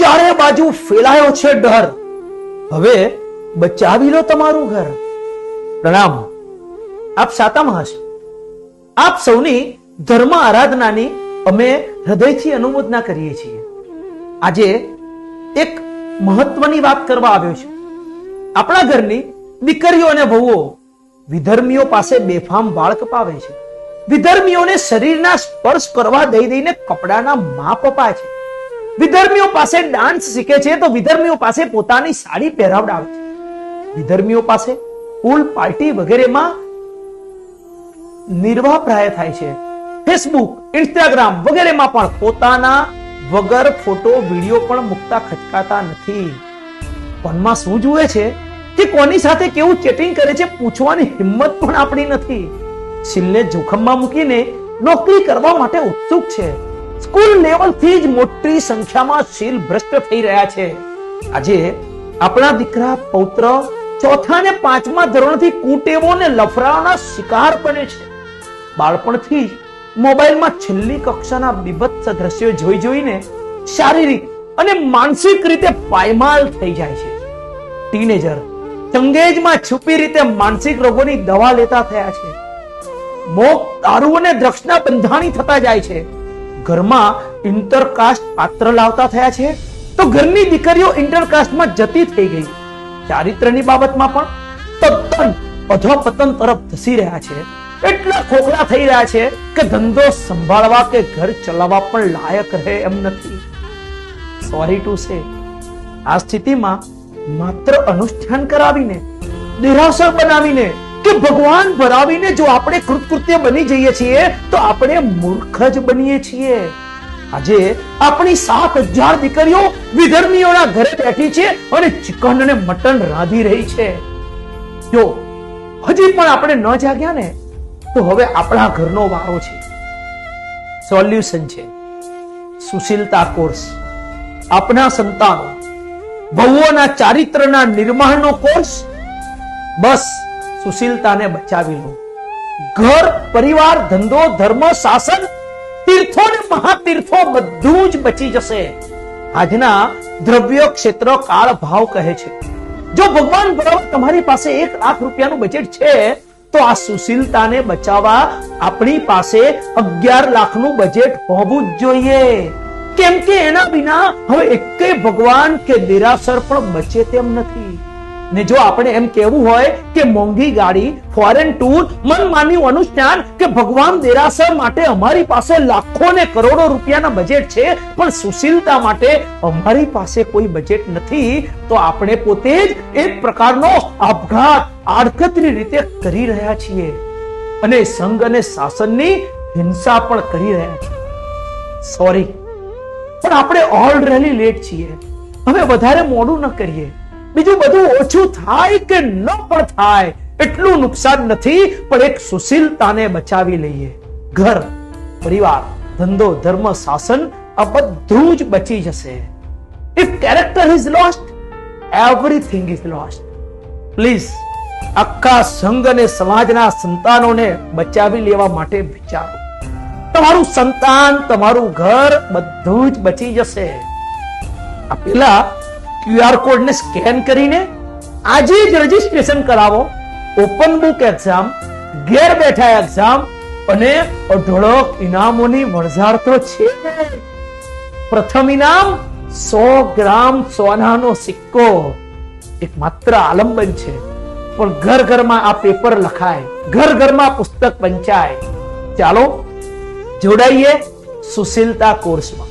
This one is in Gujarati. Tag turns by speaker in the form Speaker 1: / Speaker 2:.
Speaker 1: ચારે બાજુ ફેલાયો છે ડર. હવે બચાવી લો તમારું ઘર. પ્રણામ. આપ સાતામાં હશે. આપ સૌની ધર્મ આરાધનાની અમે હૃદયથી અનુમોદના કરીએ છીએ. આજે એક મહત્વની વાત કરવા આવ્યો છું. આપણા ઘરની દીકરીઓ અને વહુઓ વિધર્મીઓ પાસે બેફામ વાળ કપાવે છે. વિધર્મીઓને શરીરના સ્પર્શ કરવા દઈ દઈને કપડાના માપ અપાય છે. વિધર્મીઓ પાસે ડાન્સ શીખે છે તો વિધર્મીઓ પાસે પોતાની સાડી પહેરાવડાવે છે. વિધર્મીઓ પાસે પૂલ પાર્ટી વગેરેમાં નિર્વાપ્રાય થાય છે. ફેસબુક ઇન્સ્ટાગ્રામ વગેરેમાં પણ પોતાના વગર ફોટો, વીડિયો પણ મૂકતા ખચકાતા નથી. ફોનમાં શું જુએ છે કે કોની સાથે કેવું ચેટિંગ કરે છે પૂછવાની હિંમત પણ આપણી નથી. છેલ્લે જોખમમાં મૂકીને નોકરી કરવા માટે ઉત્સુક છે. સ્કૂલ લેવલથી જ મોટી સંખ્યામાં શીલ ભ્રષ્ટ થઈ રહ્યા છે. આજે આપણા દીકરા પૌત્ર ચોથા ને પાંચમા ધોરણથી કુટેવો ને લફરાઓના શિકાર બને છે. બાળપણથી મોબાઈલમાં છેલ્લી કક્ષાના બીભત્સ દ્રશ્યો જોઈ જોઈને શારીરિક અને માનસિક રીતે પાયમાલ થઈ જાય છે. ટીનેજર ચંગેજમાં છુપી રીતે માનસિક રોગોની દવા લેતા થયા છે. મોક, દારૂ અને દ્રક્ષના બંધાણી થતા જાય છે. ઘરમાં ઇન્ટરકાસ્ટ પાત્ર લાવતા થયા છે? તો ઘરની દીકરીઓ ઇન્ટરકાસ્ટમાં જતી થઈ ગઈ. ચારિત્રની બાબતમાં પણ તદ્દન અધોપતન તરફ ધસી રહ્યા છે. એટલા ખોખલા થઈ રહ્યા છે કે ધંધો સંભાળવા કે ઘર ચલાવવા પણ લાયક રહે એમ નથી. સોરી ટુ સે આ સ્થિતિમાં માત્ર અનુષ્ઠાન કરાવીને દેરાસર બનાવીને કે ભગવાન ભરાવીને જો આપણે કૃતકૃત્ય બની જઈએ છીએ, તો આપણે મૂર્ખ જ બનીએ છીએ. આજે આપણી સાત હજાર દીકરીઓ વિધર્મીઓના ઘરે બેઠી છે અને ચિકન અને મટન રાંધી રહી છે. જો, હજી પણ આપણે ન જાગ્યા ને, તો હવે આપણા ઘરનો વારો છે. સોલ્યુશન છે. સુશીલતા કોર્સ. આપના સંતાનો વહુઓના ચારિત્રના નિર્માણનો કોર્સ. બસ. સુશીલતાને બચાવી લો ઘર, પરિવાર, ધંધો, ધર્મ, શાસન, તીર્થો ને મહાતીર્થો બધું જ બચી જશે. આજના દ્રવ્ય ક્ષેત્ર કાળ ભાવ કહે છે. જો ભગવાન બરાબર તમારી પાસે એક લાખ રૂપિયાનું બજેટ છે, તો આ સુશીલતાને બચાવવા આપણી પાસે અગિયાર લાખનું બજેટ હોવું જ જોઈએ. કેમ કે એના વિના હવે એકેય ભગવાન કે દેરાસર પણ બચે તેમ નથી. ને જો આપણે એમ કહેવું હોય કે મોંઘી ગાડી ફોરેન ટૂર મનમાન્યું અનુષ્ઠાન કે ભગવાન દેરાસર માટે અમારી પાસે લાખો ને કરોડો રૂપિયાના બજેટ છે, પણ સુશીલતા માટે અમારી પાસે કોઈ બજેટ નથી, તો આપણે પોતે જ એક પ્રકારનો આપઘાત આડકતરી રીતે કરી રહ્યા છીએ. અને સંઘ અને શાસનની હિંસા પણ કરી રહ્યા છીએ સોરી પણ આપણે ઓલરેડી લેટ છીએ. હવે વધારે મોડું ન કરીએ. બીજું બધું ઓછું થાય કે ન પણ થાય, એટલું નુકસાન નથી, પણ એક સુશીલતાને બચાવી લઈએ. ઘર, પરિવાર, ધંધો, ધર્મ, શાસન, આ બધું જ બચી જશે. If character is lost everything is lost please આખા સંઘ અને સમાજના સંતાનોને બચાવી લેવા માટે વિચારો. તમારું સંતાન, તમારું ઘર બધું જ બચી જશે. આ પેલા ક્યુઆર કોડ ને સ્કેન કરીને આજે જ રજીસ્ટ્રેશન કરાવો ઓપન બુક એક્ઝામ ઘેર બેઠા એક્ઝામ અને અઢળક ઇનામોની વણઝાર તો છે પ્રથમ ઇનામ સો ગ્રામ સોનાનો સિક્કો. એક માત્ર આલંબન છે. પણ ઘર ઘરમાં આ પેપર લખાય, ઘર ઘરમાં પુસ્તક વંચાય. ચાલો, જોડાઈએ સુશીલતા કોર્સમાં